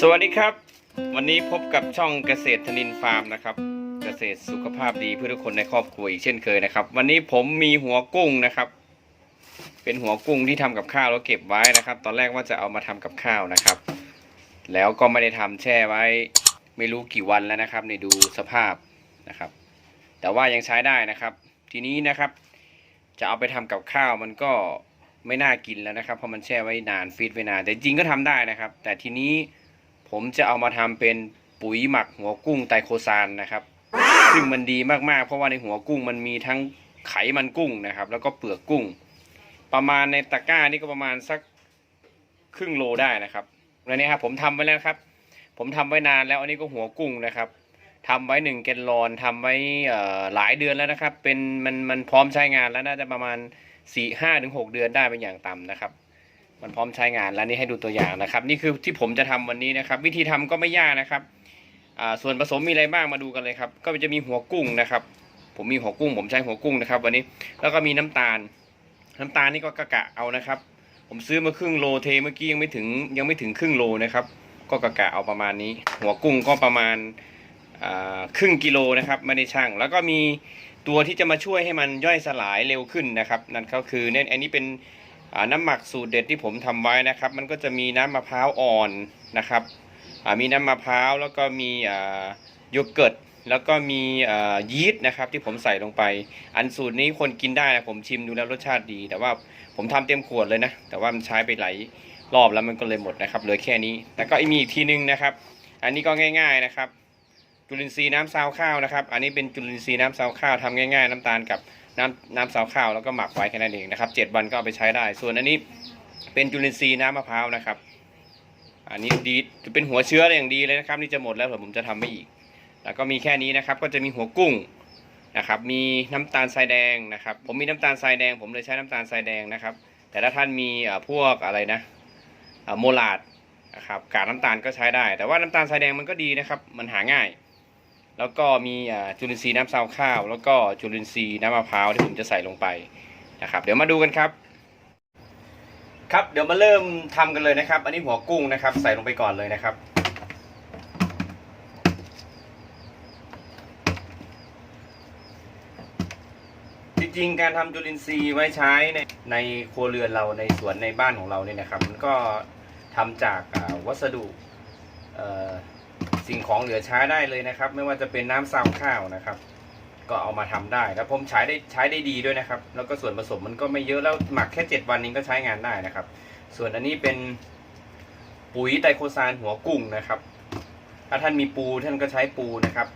สวัสดีครับ วันนี้พบกับช่องเกษตรธนินฟาร์มนะครับ เกษตรสุขภาพดีเพื่อทุกคนในครอบครัวอีกเช่นเคยนะครับ วันนี้ผมมีหัวกุ้งนะครับ เป็นหัวกุ้งที่ทำกับข้าวแล้วเก็บไว้นะครับ ตอนแรกว่าจะเอามาทำกับข้าวนะครับ แล้วก็ไม่ได้ทำแช่ไว้ ไม่รู้กี่วันแล้วนะครับในดูสภาพนะครับ แต่ว่ายังใช้ได้นะครับ ทีนี้นะครับ จะเอาไปทำกับข้าวมันก็ไม่น่ากินแล้วนะครับเพราะมันแช่ไว้นานฟีดไว้นานแต่จริงก็ทำได้นะครับ แต่ทีนี้ ผมจะเอามาทำเป็นปุ๋ยหมักหัวกุ้งไตโคซานนะครับ ซึ่งมันดีมากๆ เพราะว่าในหัวกุ้งมันมีทั้งไขมันกุ้งนะครับ แล้วก็เปลือกกุ้ง ประมาณในตะกร้านี่ก็ประมาณสักครึ่งโลได้นะครับแล้วนี่ครับผมทำไว้แล้วครับ ผมทำไว้นานแล้วอันนี้ก็หัวกุ้งนะครับทำไว้หนึ่งแกนลอนทำไว้หลายเดือนแล้วนะครับ เป็นมันมันพร้อมใช้งานแล้วน่าจะประมาณสี่ห้าถึงหกเดือนได้เป็นอย่างต่ำนะครับ มันพร้อมใช้งานแล้วนี่ให้ดูตัวอย่างนะครับ นี่คือที่ผมจะทำวันนี้นะครับ วิธีทำก็ไม่ยากนะครับส่วนผสมมีอะไรบ้างมาดูกันเลยครับ ก็จะมีหัวกุ้งนะครับ ผมมีหัวกุ้ง ผมใช้หัวกุ้งนะครับ วันนี้แล้วก็มีน้ำตาล น้ำตาลนี่ก็กะกะเอานะครับ ผมซื้อมาครึ่งโลเทเมื่อกี้ยังไม่ถึงยังไม่ถึงครึ่งโลนะครับ ก็กะกะเอาประมาณนี้ หัวกุ้งก็ประมาณครึ่งกิโลนะครับไม่ได้ช่าง แล้วก็มีตัวที่จะมาช่วยให้มันย่อยสลายเร็วขึ้นนะครับ นั่นก็คือเนี่ยอันนี้เป็น น้ำหมักสูตรเด็ดที่ผมทำไว้นะครับ มันก็จะมีน้ำมะพร้าวอ่อนนะครับมีน้ำมะพร้าวแล้วก็มีโยเกิร์ตแล้วก็มียีสต์นะครับที่ผมใส่ลงไป อันสูตรนี้คนกินได้นะผมชิมดูแล้วรสชาติดี แต่ว่าผมทำเต็มขวดเลยนะ แต่ว่ามันใช้ไปหลายรอบแล้วมันก็เลยหมดนะครับเหลือแค่นี้ แล้วก็มีอีกทีนึงนะครับ อันนี้ก็ง่าย ๆนะครับ จุลินทรีย์น้ำซาวข้าวนะครับ อันนี้เป็นจุลินทรีย์น้ำซาวข้าวทำง่าย ๆ น้ำตาลกับ น้ำน้ำซาวข้าวแล้วก็หมักไว้แค่นั้นเองนะครับเจ็ดวันก็เอาไปใช้ได้ ส่วนอันนี้เป็นจุลินทรีย์น้ำมะพร้าวนะครับ อันนี้ดีจะเป็นหัวเชื้ออย่างดีเลยนะครับนี่จะหมดแล้วเผผมจะทำไม่อีก แล้วก็มีแค่นี้นะครับก็จะมีหัวกุ้งนะครับมีน้ำตาลทรายแดงนะครับ ผมมีน้ำตาลทรายแดง ผมเลยใช้น้ำตาลทรายแดงนะครับ แต่ถ้าท่านมีพวกอะไรนะโมลาดนะครับกากน้ำตาลก็ใช้ได้ แต่ว่าน้ำตาลทรายแดงมันก็ดีนะครับ มันหาง่าย แล้วก็มีจุลินทรีย์น้ำซาวข้าว แล้วก็จุลินทรีย์น้ำมะพร้าวที่ผมจะใส่ลงไปนะครับ เดี๋ยวมาดูกันครับ ครับเดี๋ยวมาเริ่มทำกันเลยนะครับ อันนี้หัวกุ้งนะครับ ใส่ลงไปก่อนเลยนะครับจริงๆการทำจุลินทรีย์ไว้ใช้ในในครัวเรือนเราในสวนในบ้านของเราเนี่ยนะครับ มันก็ทำจากวัสดุ สิ่งของเหลือใช้ได้เลยนะครับ ไม่ว่าจะเป็นน้ำซาวข้าวนะครับ ก็เอามาทำได้แล้วผมใช้ได้ใช้ได้ดีด้วยนะครับ แล้วก็ส่วนผสมมันก็ไม่เยอะแล้วหมักแค่ 7 วันนี้ก็ใช้งานได้นะครับ ส่วนอันนี้เป็นปุ๋ยไตรโคซานหัวกุ้งนะครับ ถ้าท่านมีปูท่านก็ใช้ปูนะครับ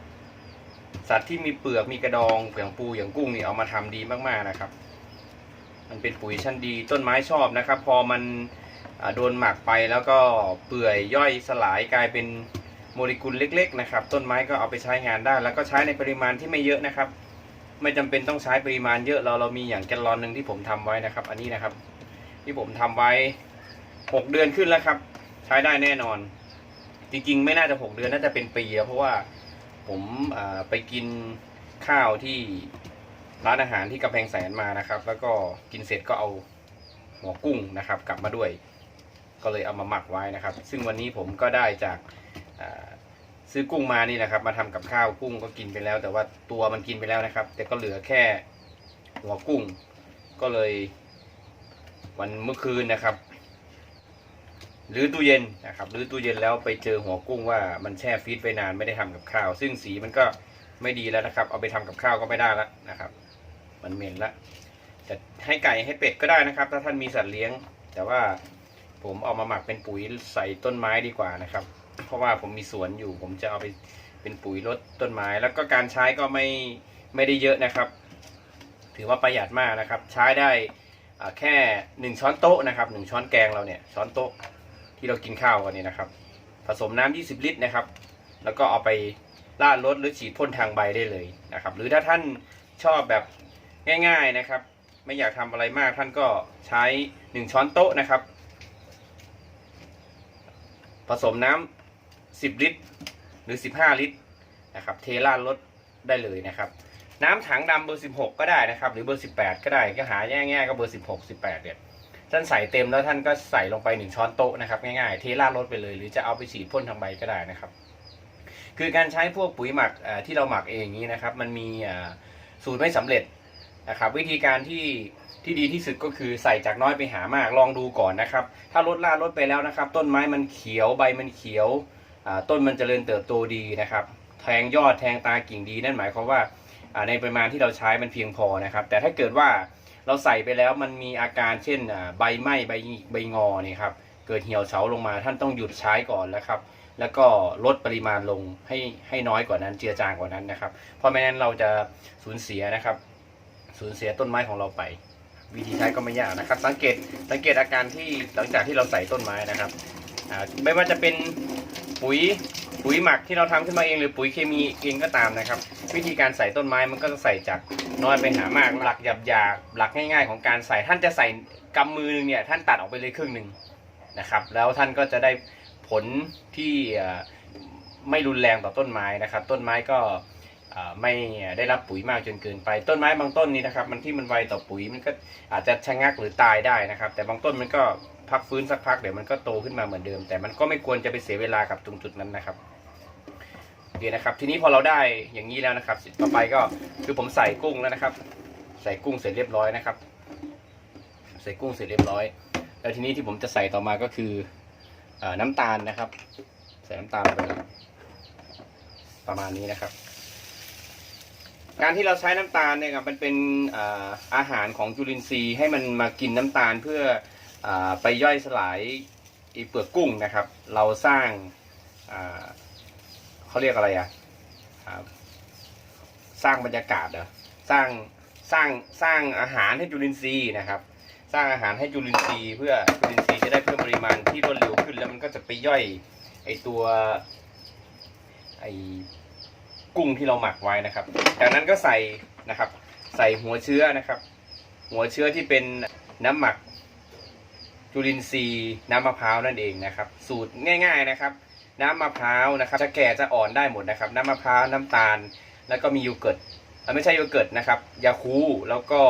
สัตว์ที่มีเปลือกมีกระดองอย่างปูอย่างกุ้งนี่เอามาทำดีมากๆนะครับ มันเป็นปุ๋ยชั้นดีต้นไม้ชอบนะครับ พอมันโดนหมักไปแล้วก็เปื่อยย่อยสลายกลายเป็น โมเลกุลเล็กๆนะครับ ต้นไม้ก็เอาไปใช้งานได้ แล้วก็ใช้ในปริมาณที่ไม่เยอะนะครับ ไม่จำเป็นต้องใช้ปริมาณเยอะเราเรามีอย่างแกลลอนหนึ่งที่ผมทำไว้นะครับ อันนี้นะครับ ที่ผมทำไว้หกเดือนขึ้นแล้วครับ ใช้ได้แน่นอน จริงๆ ไม่น่าจะหกเดือนน่าจะเป็นปีแล้วเพราะว่าผมไปกินข้าวที่ร้านอาหารที่กำแพงแสนมานะครับ แล้วก็กินเสร็จก็เอาหัวกุ้งนะครับ กลับมาด้วย ก็เลยเอามาหมักไว้นะครับ ซึ่งวันนี้ผมก็ได้จาก ซื้อกุ้งมานี่นะครับมาทำกับข้าวกุ้งก็กินไปแล้ว แต่ว่าตัวมันกินไปแล้วนะครับ แต่ก็เหลือแค่หัวกุ้ง ก็เลย วันเมื่อคืนนะครับหรือตู้เย็นนะครับหรือตู้เย็นแล้วไปเจอหัวกุ้งว่ามันแช่ฟรีซไว้นานไม่ได้ทำกับข้าว ซึ่งสีมันก็ไม่ดีแล้วนะครับ เอาไปทำกับข้าวก็ไม่ได้แล้วนะครับ มันเหม็นละจะให้ไก่ให้เป็ดก็ได้นะครับ ถ้าท่านมีสัตว์เลี้ยง แต่ว่าผมเอามาหมักเป็นปุ๋ยใส่ต้นไม้ดีกว่านะครับ เพราะว่าผมมีสวนอยู่ ผมจะเอาไปเป็นปุ๋ยลดต้นไม้ แล้วก็การใช้ก็ไม่ไม่ได้เยอะนะครับ ถือว่าประหยัดมากนะครับ ใช้ได้แค่หนึ่งช้อนโต๊ะนะครับหนึ่งช้อนแกงเราเนี่ยช้อนโต๊ะที่เรากินข้าวกันนี่นะครับ ผสมน้ำ20 ลิตรนะครับ แล้วก็เอาไปราดรดหรือฉีดพ่นทางใบได้เลยนะครับ หรือถ้าท่านชอบแบบง่าย ๆนะครับ ไม่อยากทำอะไรมากท่านก็ใช้ 1 ช้อนโต๊ะนะครับ ผสมน้ำ10ลิตร หรือ15ลิตรนะครับ เทราดรดได้เลยนะครับ น้ำถังดำเบอร์16ก็ได้นะครับ หรือเบอร์18ก็ได้ก็หาง่ๆก็เบอร์16 18เนี่ยท่านใส่เต็มแล้วท่านก็ใส่ลงไปหนึ่งช้อนโต๊ะนะครับง่ายๆเทราดรถไปเลย หรือจะเอาไปฉีดพ่นทางใบก็ได้นะครับ คือการใช้พวกปุ๋ยหมักที่เราหมักเองนี้นะครับ มันมีสูตรไม่สำเร็จนะครับวิธีการที่ที่ดีที่สุดก็คือใส่จากน้อยไปหามากลองดูก่อนนะครับ ถ้าลดล่าลดไปแล้วนะครับ ต้นไม้มันเขียวใบมันเขียว ต้นมันเจริญเติบโตดีนะครับ แทงยอดแทงตากิ่งดี นั่นหมายความว่าในปริมาณที่เราใช้มันเพียงพอนะครับ แต่ถ้าเกิดว่าเราใส่ไปแล้วมันมีอาการเช่นใบไหม้ใบใบงอเนี่ยครับเกิดเหี่ยวเฉาลงมาท่านต้องหยุดใช้ก่อนแล้วครับแล้วก็ลดปริมาณลงให้ให้น้อยกว่านั้นเจือจางกว่านั้นนะครับ เพราะไม่งั้นเราจะสูญเสียนะครับ สูญเสียต้นไม้ของเราไป วิธีใช้ก็ไม่ยากนะครับ สังเกตสังเกตอาการที่หลังจากที่เราใส่ต้นไม้นะครับไม่ว่าจะเป็น ปุ๋ยปุ๋ยหมักที่เราทำขึ้นมาเองหรือปุ๋ยเคมีเองก็ตามนะครับ วิธีการใส่ต้นไม้มันก็จะใส่จากน้อยไปหามากหลักหยาบหยาบหลักง่าย ๆ ของการใส่ท่านจะใส่กำมือหนึงเนี่ยท่านตัดออกไปเลยครึ่งหนึ่งนะครับ แล้วท่านก็จะได้ผลที่ไม่รุนแรงต่อต้นไม้นะครับ ต้นไม้ก็ไม่ได้รับปุ๋ยมากจนเกินไป ต้นไม้บางต้นนี้นะครับ มันที่มันไวต่อปุ๋ยมันก็อาจจะชะงักหรือตายได้นะครับ แต่บางต้นมันก็ พักฟื้นสักพักเดี๋ยวมันก็โตขึ้นมาเหมือนเดิม แต่มันก็ไม่ควรจะไปเสียเวลากับตรงจุดนั้นนะครับโอเคนะครับ ทีนี้พอเราได้อย่างนี้แล้วนะครับต่อไปก็คือผมใส่กุ้งแล้วนะครับ ใส่กุ้งเสร็จเรียบร้อยนะครับ ใส่กุ้งเสร็จเรียบร้อย แล้วทีนี้ที่ผมจะใส่ต่อมาก็คืออน้ำตาลนะครับ ใส่น้ำตาลไปประมาณนี้นะครับการที่เราใช้น้ำตาลเนี่ยครับมันเป็นอาอาหารของจุลินทรีย์ให้มันมากินน้ำตาลเพื่อ ไปย่อยสลายอีเปลือกกุ้งนะครับ เราสร้างเขาเรียกอะไรอะอ่าสร้างบรรยากาศเหรอสร้างสร้างสร้างอาหารให้จุลินทรีย์นะครับ สร้างอาหารให้จุลินทรีย์เพื่อจุลินทรีย์จะได้เพิ่มปริมาณที่รวดเร็วขึ้น แล้วมันก็จะไปย่อยไอตัวไอกุ้งที่เราหมักไว้นะครับ จากนั้นก็ใส่นะครับ ใส่หัวเชื้อนะครับ หัวเชื้อที่เป็นน้ำหมัก จุลินทรีย์น้ำมะพร้าวนั่นเองนะครับ สูตรง่าย ๆนะครับ น้ำมะพร้าวนะครับ จะแก่จะอ่อนได้หมดนะครับ น้ำมะพร้าวน้ำตาล แล้วก็มีโยเกิร์ตไม่ใช่โยเกิร์ตนะครับยาคูแล้วก็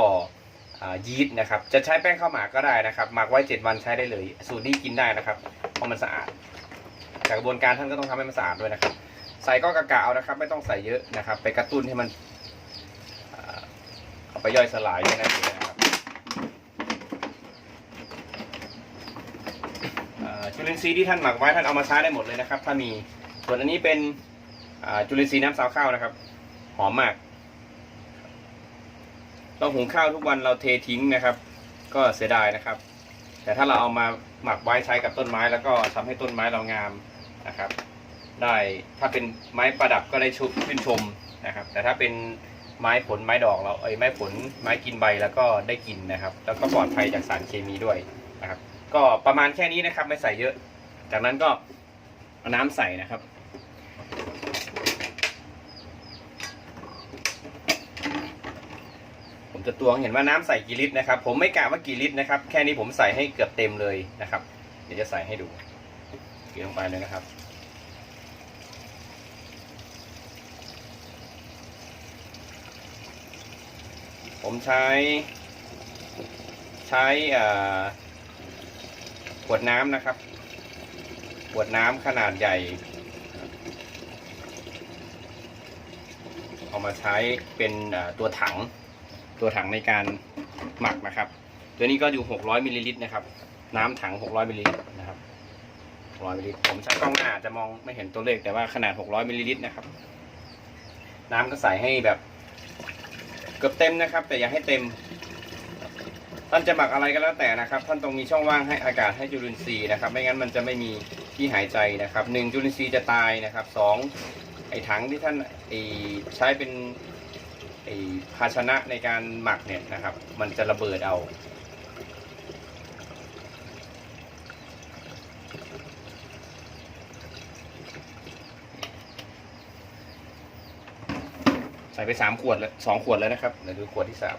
ยีสต์นะครับ จะใช้แป้งข้าวหมากก็ได้นะครับหมักไว้ 7 วันใช้ได้เลย สูตรนี้กินได้นะครับเพราะมันสะอาดจากกระบวนการท่านก็ต้องทำให้มันสะอาดด้วยนะครับ ใส่ก็กะกะเอานะครับ ไม่ต้องใส่เยอะนะครับ ไปกระตุ้นให้มันเอาไปย่อยสลายด้วยนะครับอ่า จุลินทรีย์ที่ท่านหมักไว้ท่านเอามาใช้ได้หมดเลยนะครับ ถ้ามีส่วนอันนี้เป็นจุลินทรีย์น้ำสาวข้าวนะครับ หอมมาก เราหุงข้าวทุกวันเราเททิ้งนะครับ ก็เสียดายนะครับ แต่ถ้าเราเอามาหมักไว้ใช้กับต้นไม้ แล้วก็ทำให้ต้นไม้เรางามนะครับ ได้ถ้าเป็นไม้ประดับก็ได้ชุบชื่นชมนะครับ แต่ถ้าเป็นไม้ผลไม้ดอกเราเอ้ยไม้ผลไม้กินใบแล้วก็ได้กินนะครับ แล้วก็ปลอดภัยจากสารเคมีด้วยนะครับ ก็ประมาณแค่นี้นะครับ ไม่ใส่เยอะ จากนั้นก็เอาน้ำใส่นะครับ ผมจะตวงเห็นว่าน้ำใส่กี่ลิตรนะครับ ผมไม่กะว่ากี่ลิตรนะครับ แค่นี้ผมใส่ให้เกือบเต็มเลยนะครับ เดี๋ยวจะใส่ให้ดูเกลี่ยลงไปเลยนะครับผมใช้ ใช้อ่า วดน้ำนะครับ ขวดน้ำขนาดใหญ่ เอามาใช้เป็นตัวถัง ตัวถังในการหมักนะครับ ตัวนี้ก็อยู่ 600มิลลิลิตรนะครับ น้ำถัง 600มิลลิลิตรนะครับ600มิลลิลิตรผมใช้กล้องหน้าอาจจะมองไม่เห็นตัวเลขแต่ว่าขนาด 600มิลลิลิตรนะครับ น้ำก็ใส่ให้แบบเกือบเต็มนะครับ แต่อย่าให้เต็ม ท่านจะหมักอะไรก็แล้วแต่นะครับ ท่านต้องมีช่องว่างให้อากาศให้จุลินทรีย์นะครับ ไม่งั้นมันจะไม่มีที่หายใจนะครับหนึ่งจุลินทรีย์จะตายนะครับสองไอ้ถังที่ท่านไอ้ใช้เป็นไอ้ภาชนะในการหมักเนี่ยนะครับ มันจะระเบิดเอาใส่ไปสามขวดแล้วสองขวดแล้วนะครับเดี๋ยวดูขวดที่สาม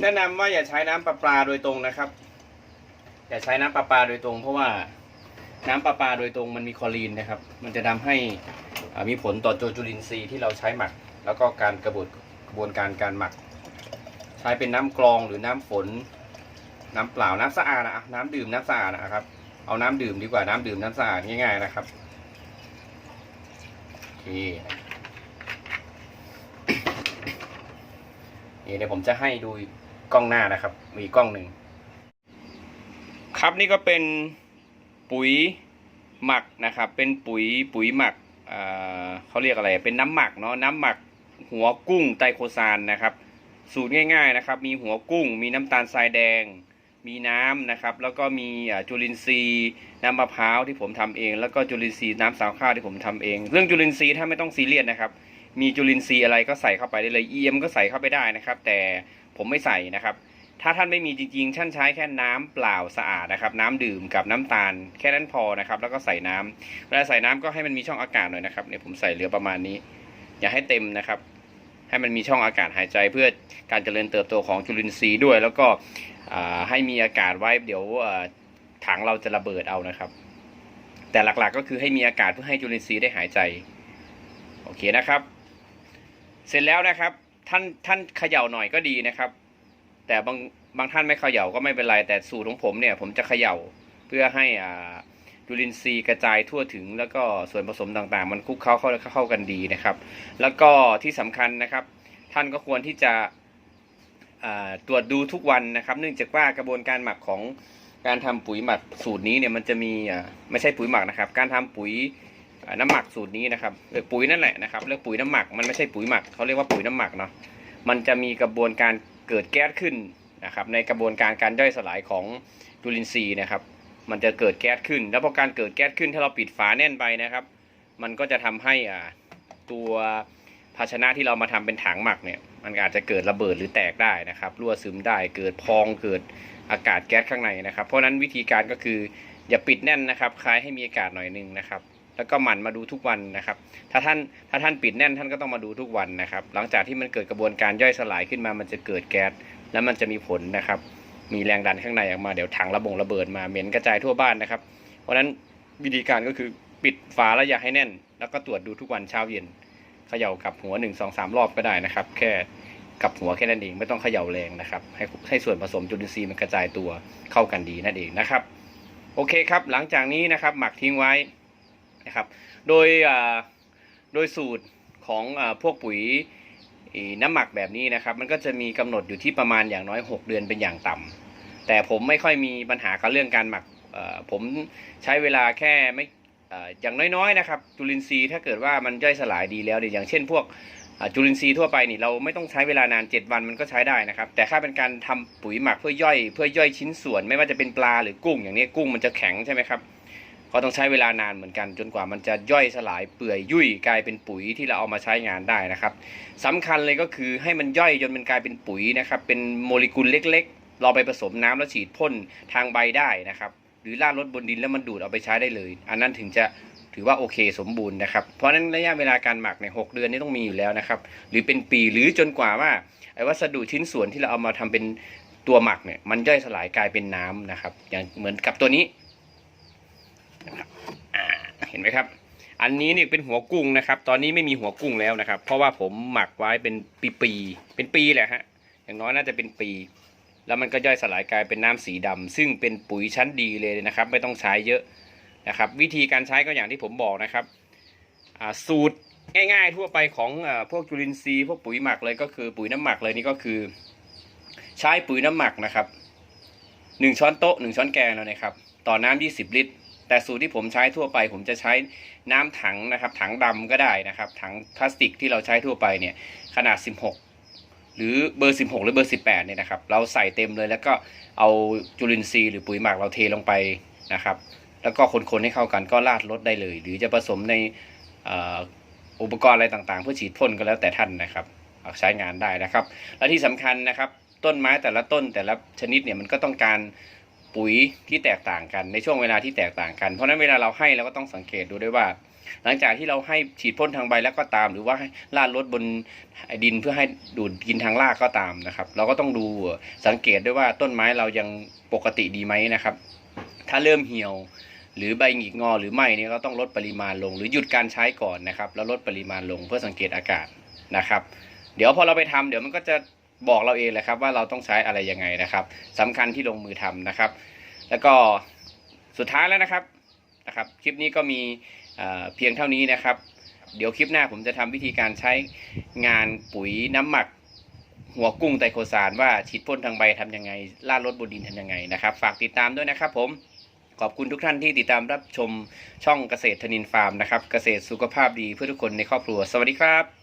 แนะนำว่าอย่าใช้น้ำประปาโดยตรงนะครับ อย่าใช้น้ำประปาโดยตรง เพราะว่าน้ำประปาโดยตรงมันมีคลอรีนนะครับ มันจะทำให้มีผลต่อโจจุลินทรีย์ที่เราใช้หมัก แล้วก็การกระบวนกระบวนการการหมัก ใช้เป็นน้ำกรองหรือน้ำฝน น้ำเปล่าน้ำสะอาดนะน้ำดื่มน้ำสะอาดนะครับ เอาน้ำดื่มดีกว่าน้ำดื่มน้ำสะอาดง่ายๆนะครับโอเคนี่เดี๋ยวผมจะให้ดู กล้องหน้านะครับ มีกล้องหนึ่งครับนี่ก็เป็นปุ๋ยหมักนะครับ เป็นปุ๋ยปุ๋ยหมักเเขาเรียกอะไร เป็นน้ำหมักเนาะน้ำหมักหัวกุ้งไตรโคซานนะครับ สูตรง่ายๆนะครับ มีหัวกุ้ง มีน้ำตาลทรายแดง มีน้ำนะครับ แล้วก็มีจุลินทรีย์น้ำมะพร้าวที่ผมทำเอง แล้วก็จุลินทรีย์น้ำสาวข้าวที่ผมทำเอง เรื่องจุลินทรีย์ถ้าไม่ต้องซีเรียสนะครับ มีจุลินทรีย์อะไรก็ใส่เข้าไปได้เลย EM ก็ใส่เข้าไปได้นะครับ แต่ผมไม่ใส่นะครับ ถ้าท่านไม่มีจริงๆท่านใช้แค่น้ำเปล่าสะอาดนะครับ น้ำดื่มกับน้ำตาล แค่นั้นพอนะครับ แล้วก็ใส่น้ำเวลาใส่น้ำก็ให้มันมีช่องอากาศหน่อยนะครับเนี่ยผมใส่เหลือประมาณนี้ อย่าให้เต็มนะครับ ให้มันมีช่องอากาศหายใจเพื่อการเจริญเติบโตของจุลินทรีย์ด้วย แล้วก็ให้มีอากาศไว้เดี๋ยวถังเราจะระเบิดเอานะครับ แต่หลักๆก็คือให้มีอากาศเพื่อให้จุลินทรีย์ได้หายใจ โอเคนะครับ เสร็จแล้วนะครับ ท่านท่านเขย่าหน่อยก็ดีนะครับ แต่บางบางท่านไม่เขย่าก็ไม่เป็นไร แต่สูตรของผมเนี่ย ผมจะเขย่าเพื่อให้อ่าจุลินทรีย์กระจายทั่วถึง แล้วก็ส่วนผสมต่างๆ มันคลุกเข้าเข้าเข้ากันดีนะครับ แล้วก็ที่สำคัญนะครับ ท่านก็ควรที่จะตรวจดูทุกวันนะครับ เนื่องจากว่ากระบวนการหมักของการทำปุ๋ยหมักสูตรนี้เนี่ยมันจะมีไม่ใช่ปุ๋ยหมักนะครับ การทำปุ๋ย น้ำหมักสูตรนี้นะครับเออปุ๋ยนั่นแหละนะครับเรียกปุ๋ยน้ำหมักมันไม่ใช่ปุ๋ยหมักเขาเรียกว่าปุ๋ยน้ำหมักเนาะมันจะมีกระบวนการเกิดแก๊สขึ้นนะครับในกระบวนการการย่อยสลายของจุลินทรีย์นะครับ มันจะเกิดแก๊สขึ้น แล้วพอการเกิดแก๊สขึ้นถ้าเราปิดฝาแน่นไปนะครับ มันก็จะทำให้อ่าตัวภาชนะที่เรามาทำเป็นถังหมักเนี่ยมันอาจจะเกิดระเบิดหรือแตกได้นะครับรั่วซึมได้เกิดพองเกิดอากาศแก๊สข้างในนะครับ เพราะฉะนั้นวิธีการก็คืออย่าปิดแน่นนะครับคลายให้มีอากาศหน่อยนึงนะครับ แล้วก็หมั่นมาดูทุกวันนะครับ ถ้าท่านถ้าท่านปิดแน่นท่านก็ต้องมาดูทุกวันนะครับ หลังจากที่มันเกิดกระบวนการย่อยสลายขึ้นมา มันจะเกิดแก๊สแล้วมันจะมีผลนะครับ มีแรงดันข้างในออกมาเดี๋ยวถังระบงระเบิดมาเหม็นกระจายทั่วบ้านนะครับ เพราะฉะนั้นวิธีการก็คือปิดฝาแล้วอย่าให้แน่น แล้วก็ตรวจดูทุกวันเช้าเย็นเขย่ากับหัวหนึ่งสองสามรอบก็ได้นะครับ แค่กับหัวแค่นั้นเองไม่ต้องเขย่าแรงนะครับ ให้ให้ส่วนผสมจุลินทรีย์มันกระจายตัวเข้ากันดีนั่นเองนะครับ โอเคครับ หลังจากนี้นะครับ หมักทิ้งไว้ นะครับ โดยโดยสูตรของอพวกปุ๋ยน้ำหมักแบบนี้นะครับ มันก็จะมีกำหนดอยู่ที่ประมาณอย่างน้อย 6 เดือนเป็นอย่างต่ำแต่ผมไม่ค่อยมีปัญหากับเรื่องการหมักผมใช้เวลาแค่ไม่อย่างน้อยๆนะครับ จุลินทรีย์ถ้าเกิดว่ามันย่อยสลายดีแล้วเนี่ยอย่างเช่นพวกจุลินทรีย์ทั่วไปนี่เราไม่ต้องใช้เวลานาน 7 วันมันก็ใช้ได้นะครับ แต่ถ้าเป็นการทำปุ๋ยหมักเพื่อย่อย เพื่อย่อยชิ้นส่วน ไม่ว่าจะเป็นปลาหรือกุ้งอย่างนี้กุ้งมันจะแข็งใช่ไหมครับ ก็ต้องใช้เวลานานเหมือนกันจนกว่ามันจะย่อยสลายเปื่อยยุ่ยกลายเป็นปุ๋ยที่เราเอามาใช้งานได้นะครับสำคัญเลยก็คือให้มันย่อยจนมันกลายเป็นปุ๋ยนะครับเป็นโมเลกุลเล็กๆ เราไปผสมน้ำแล้วฉีดพ่นทางใบได้นะครับหรือราดรถบนดินแล้วมันดูดเอาไปใช้ได้เลย อันนั้นถึงจะถือว่าโอเคสมบูรณ์นะครับ เพราะฉะนั้นระยะเวลาการหมักในยหกเดือนนี่ต้องมีอยู่แล้วนะครับ หรือเป็นปีหรือจนกว่าว่าไอ้วัสดุชิ้นส่วนที่เราเอามาทำเป็นตัวหมักเนี่ยมันย่อยสลายกลายเป็นน้ำนะครับ อย่างเหมือนกับตัวนี้ เห็นไหมครับ อันนี้นี่เป็นหัวกุ้งนะครับ ตอนนี้ไม่มีหัวกุ้งแล้วนะครับ เพราะว่าผมหมักไว้เป็นปีๆเป็นปีแหละฮะอย่างน้อยน่าจะเป็นปี แล้วมันก็ย่อยสลายกลายเป็นน้ำสีดำซึ่งเป็นปุ๋ยชั้นดีเลยนะครับ ไม่ต้องใช้เยอะนะครับ วิธีการใช้ก็อย่างที่ผมบอกนะครับสูตรง่ายๆทั่วไปของอพวกจุลินทรีย์พวกปุ๋ยหมักเลยก็คือปุ๋ยน้ำหมักเลยนี่ก็คือ ใช้ปุ๋ยน้ำหมักนะครับหนึ่งช้อนโต๊ะหนึ่งช้อนแกงแล้วนะครับ ต่อน้ำยี่สิบลิตร แต่สูตรที่ผมใช้ทั่วไป ผมจะใช้น้ำถังนะครับ ถังดำก็ได้นะครับ ถังพลาสติกที่เราใช้ทั่วไปเนี่ยขนาด 16 หรือเบอร์ 16 หรือเบอร์ 18เนี่ยนะครับ เราใส่เต็มเลยแล้วก็เอาจุลินทรีย์หรือปุ๋ยหมักเราเทลงไปนะครับ แล้วก็คนๆให้เข้ากันก็ราดรดได้เลย หรือจะผสมในอุปกรณ์อะไรต่างๆ เพื่อฉีดพ่นก็แล้วแต่ท่านนะครับใช้งานได้นะครับ และที่สำคัญนะครับ ต้นไม้แต่ละต้นแต่ละชนิดเนี่ยมันก็ต้องการ ปุ๋ยที่แตกต่างกันในช่วงเวลาที่แตกต่างกัน เพราะนั้นเวลาเราให้เราก็ต้องสังเกตดูด้วยว่า หลังจากที่เราให้ฉีดพ่นทางใบแล้วก็ตาม หรือว่าลาดรถบนดินเพื่อให้ดูดกินทางรากก็ตามนะครับ เราก็ต้องดูสังเกตด้วยว่าต้นไม้เรายังปกติดีไหมนะครับ ถ้าเริ่มเหี่ยวหรือใบหงิกงอหรือไม่เนี่ยเราต้องลดปริมาณลง หรือหยุดการใช้ก่อนนะครับ แล้วลดปริมาณลงเพื่อสังเกตอาการนะครับ เดี๋ยวพอเราไปทำเดี๋ยวมันก็จะ บอกเราเองแหละครับว่าเราต้องใช้อะไรยังไงนะครับสำคัญที่ลงมือทำนะครับ แล้วก็สุดท้ายแล้วนะครับนะครับคลิปนี้ก็มีเพียงเท่านี้นะครับ เดี๋ยวคลิปหน้าผมจะทำวิธีการใช้งานปุ๋ยน้ำหมัก หัวกุ้งไตโคซานว่าฉีดพ่นทางใบทำยังไงล่าดรถบนดินทำยังไงนะครับ ฝากติดตามด้วยนะครับ ผมขอบคุณทุกท่านที่ติดตามรับชมช่องเกษตรธนินฟาร์มนะครับ เกษตรสุขภาพดีเพื่อทุกคนในครอบครัว สวัสดีครับ